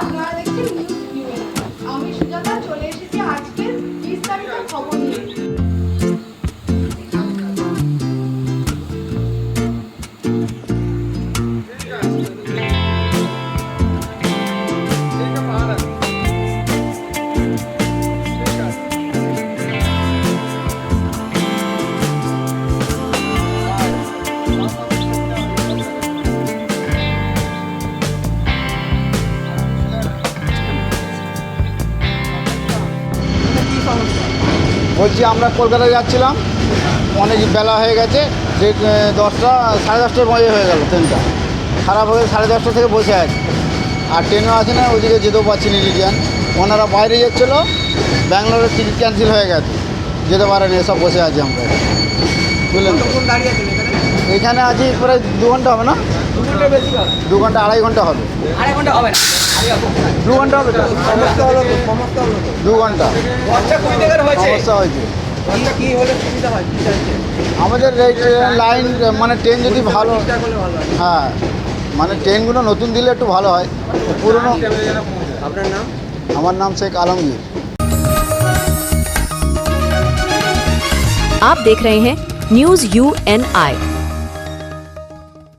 আপনারা দেখছেন নিউজ আমি সুজাতা বলছি আমরা কলকাতায় যাচ্ছিলাম অনেক বেলা হয়ে গেছে যে দশটা সাড়ে দশটার মধ্যে হয়ে গেল ট্রেনটা। খারাপ হয়ে সাড়ে দশটা থেকে বসে আছে। আর ট্রেনও আছে না ওইদিকে যেতেও পারছি না রিটার্ন। ওনারা বাইরে যাচ্ছিল ব্যাঙ্গালোরের টিকিট ক্যান্সেল হয়ে গেছে। যেতে পারেনি এসব বসে আছি আমরা। বুঝলেন এখানে? আছি প্রায় দু ঘণ্টা হবে না? দু ঘণ্টা আড়াই ঘণ্টা হবে। আড়াই ঘণ্টা হবে। দু ঘণ্টা হবে দু ঘণ্টা। খরচা কুড়ি টাকার হয়েছে সমস্যা হয়েছে খরচা কি হলে সুবিধা হয় কি চাইছে আমাদের এই ট্রেন লাইন মানে ট্রেন যদি ভালো চেষ্টা করলে ভালো হয় হ্যাঁ মানে ট্রেনগুলো নতুন দিলে একটু ভালো হয় পুরনো আপনার নাম আমার নাম শেখ আলমগীর आप देख रहे हैं न्यूज यू एन आई